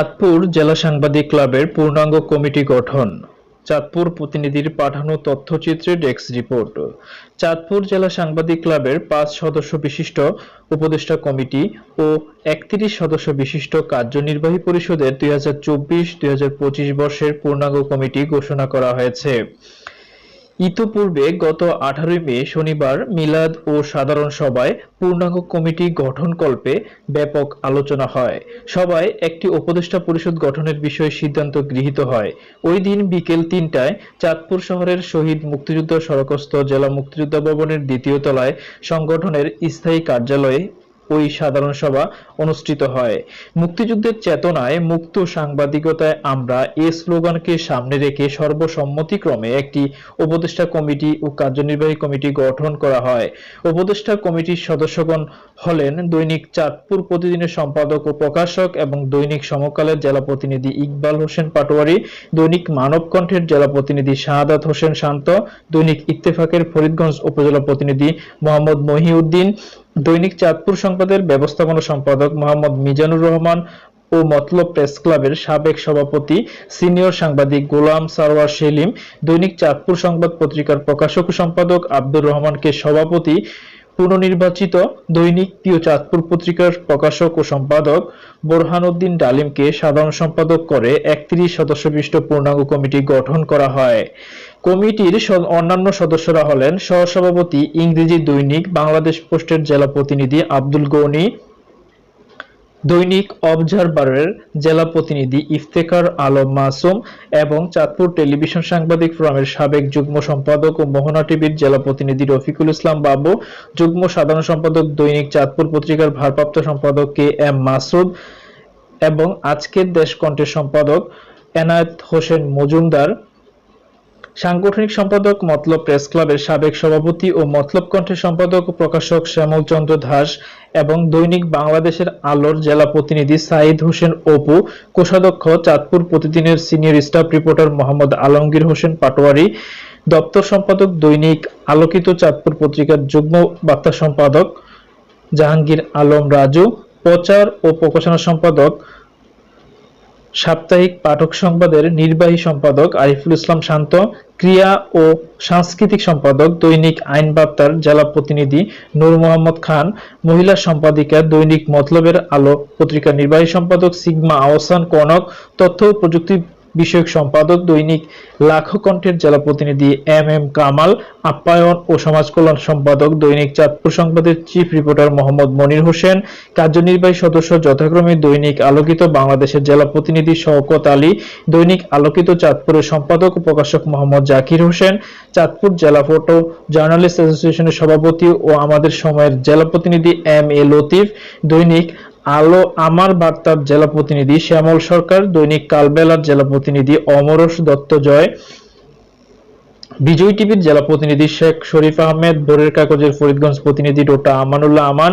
চাঁদপুর জেলা সাংবাদিক ক্লাবের পূর্ণাঙ্গ কমিটি গঠন। চাঁদপুর প্রতিনিধির পাঠানো তথ্যচিত্রে ডেস্ক রিপোর্ট। চাঁদপুর জেলা সাংবাদিক ক্লাবের পাঁচ সদস্য বিশিষ্ট উপদেষ্টা কমিটি ও একত্রিশ সদস্য বিশিষ্ট কার্যনির্বাহী পরিষদের দুই হাজার চব্বিশ দুই বর্ষের পূর্ণাঙ্গ কমিটি ঘোষণা করা হয়েছে। ইতোপূর্বে গত আঠারোই মে শনিবার মিলাদ ও সাধারণ সভায় পূর্ণাঙ্গ কমিটি গঠনকল্পে ব্যাপক আলোচনা হয়। সভায় একটি উপদেষ্টা পরিষদ গঠনের বিষয়ে সিদ্ধান্ত গৃহীত হয়। ওই দিন বিকেল তিনটায় চাঁদপুর শহরের শহীদ মুক্তিযুদ্ধ সড়কস্থ জেলা মুক্তিযোদ্ধা ভবনের দ্বিতীয় তলায় সংগঠনের স্থায়ী কার্যালয়ে ওই সাধারণ সভা অনুষ্ঠিত হয়। মুক্তিযুদ্ধের চেতনায় মুক্ত সাংবাদিকতায় আমরা এ স্লোগানকে সামনে রেখে সর্বসম্মতিক্রমে একটি উপদেষ্টা কমিটি ও কার্যনির্বাহী কমিটি গঠন করা হয়। উপদেষ্টা কমিটির সদস্যগণ হলেন দৈনিক চাঁদপুর প্রতিদিনের সম্পাদক ও প্রকাশক এবং দৈনিক সমকালের জেলা প্রতিনিধি ইকবাল হোসেন পাটোয়ারি, দৈনিক মানবকণ্ঠের জেলা প্রতিনিধি শাহাদাত হোসেন শান্ত, দৈনিক ইত্তেফাকের ফরিদগঞ্জ উপজেলা প্রতিনিধি মোহাম্মদ মহিউদ্দিন দৈনিক চাঁদপুর সংবাদের ব্যবস্থাপনা সম্পাদক মোহাম্মদ মিজানুর রহমান ও মতলব প্রেস ক্লাবের সাবেক সভাপতি, সিনিয়র সাংবাদিক গোলাম সারওয়ার সেলিম, দৈনিক চাঁদপুর সংবাদ পত্রিকার প্রকাশক সম্পাদক আব্দুর রহমানকে সভাপতি পুনর্নির্বাচিত দৈনিক প্রিয় চাঁদপুর পত্রিকার প্রকাশক ও সম্পাদক বোরহানউদ্দিন ডালিমকে সাধারণ সম্পাদক করে একত্রিশ সদস্যবিষ্ট পূর্ণাঙ্গ কমিটি গঠন করা হয়। কমিটির অন্যান্য সদস্যরা হলেন সহসভাপতি ইংরেজি দৈনিক, বাংলাদেশ পোস্টের জেলা প্রতিনিধি আব্দুল গনি দৈনিক অবজারভারের জেলা প্রতিনিধি ইফতেখার আলম মাসুম এবং চাঁদপুর টেলিভিশন সাংবাদিক ফোরামের সাবেক যুগ্ম সম্পাদক ও মোহনা টিভির জেলা প্রতিনিধি রফিকুল ইসলাম বাবু, যুগ্ম সাধারণ সম্পাদক দৈনিক চাঁদপুর পত্রিকার ভারপ্রাপ্ত সম্পাদক কে এম মাসুদ এবং আজকের দেশ কণ্ঠের সম্পাদক এনায়েত হোসেন মজুমদার সাংগঠনিক সম্পাদক মতলব প্রেস ক্লাবের সাবেক সভাপতি ও মতলব কণ্ঠের সম্পাদক ও প্রকাশক শ্যামল চন্দ্র দাস এবং দৈনিক বাংলাদেশের আলোর জেলা প্রতিনিধি সাইদ হোসেন অপু, কোষাধ্যক্ষ চাঁদপুর প্রতিদিনের senior staff reporter Mohammad Alamgir Hossain Patwari, দপ্তর সম্পাদক দৈনিক আলোকিত চাঁদপুর পত্রিকার যুগ্ম বার্তা সম্পাদক জাহাঙ্গীর আলম রাজু, প্রচার ও প্রকাশনা সম্পাদক সাপ্তাহিক পাঠক সংবাদের নির্বাহী সম্পাদক আরিফুল ইসলাম শান্ত, ক্রিয়া ও সাংস্কৃতিক সম্পাদক, দৈনিক আইন বার্তার জেলা প্রতিনিধি নূর মোহাম্মদ খান, মহিলা সম্পাদিকা, দৈনিক মতলবের আলো পত্রিকার নির্বাহী সম্পাদক সিগমা আহসান কনক, তথ্য ও প্রযুক্তি বিষয়ক সম্পাদক দৈনিক লাখো কণ্ঠের জেলা প্রতিনিধি এম এম কামাল, আপ্যায়ন ও সমাজ কল্যাণ সম্পাদক দৈনিক চাঁদপুর সংবাদের চিফ রিপোর্টার মোহাম্মদ মনির হোসেন, কার্যনির্বাহী সদস্য যথাক্রমে দৈনিক আলোকিত বাংলাদেশের জেলা প্রতিনিধি শওকত আলী, দৈনিক আলোকিত চাঁদপুরের সম্পাদক ও প্রকাশক মোহাম্মদ জাকির হোসেন, চাঁদপুর জেলা ফটো জার্নালিস্ট অ্যাসোসিয়েশনের সভাপতি ও আমাদের সময়ের জেলা প্রতিনিধি এম এ লতিফ, দৈনিক আলো আমার বার্তার জেলা প্রতিনিধি শ্যামল সরকার, দৈনিক কালবেলার জেলা প্রতিনিধি অমরস দত্ত জয়, বিজয় টিভির জেলা প্রতিনিধি শেখ শরীফ আহমেদ বোরের কাগজের ফরিদগঞ্জ প্রতিনিধি ডোটা আমানুল্লাহ আমান,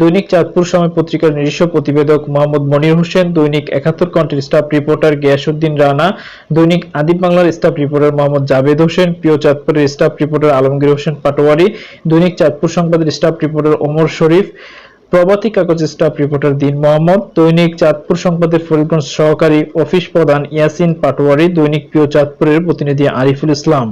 দৈনিক চাঁদপুর সময় পত্রিকার নিজস্ব প্রতিবেদক মোহাম্মদ মনির হোসেন, দৈনিক একাত্তর কণ্ঠের স্টাফ রিপোর্টার গিয়াসুদ্দিন রানা, দৈনিক আদিব বাংলার স্টাফ রিপোর্টার মোহাম্মদ জাভেদ হোসেন, প্রিয় চাঁদপুরের স্টাফ রিপোর্টার আলমগীর হোসেন পাটোয়ারি, দৈনিক চাঁদপুর সংবাদের staff reporter Omar Sharif Provati Kagoj staff reporter দিন মোহাম্মদ, দৈনিক চাঁদপুর সংবাদের ফরিদগঞ্জ সহকারী অফিস প্রধান ইয়াসিন পাটোয়ারি, দৈনিক প্রিয় চাঁদপুরের প্রতিনিধি আরিফুল ইসলাম।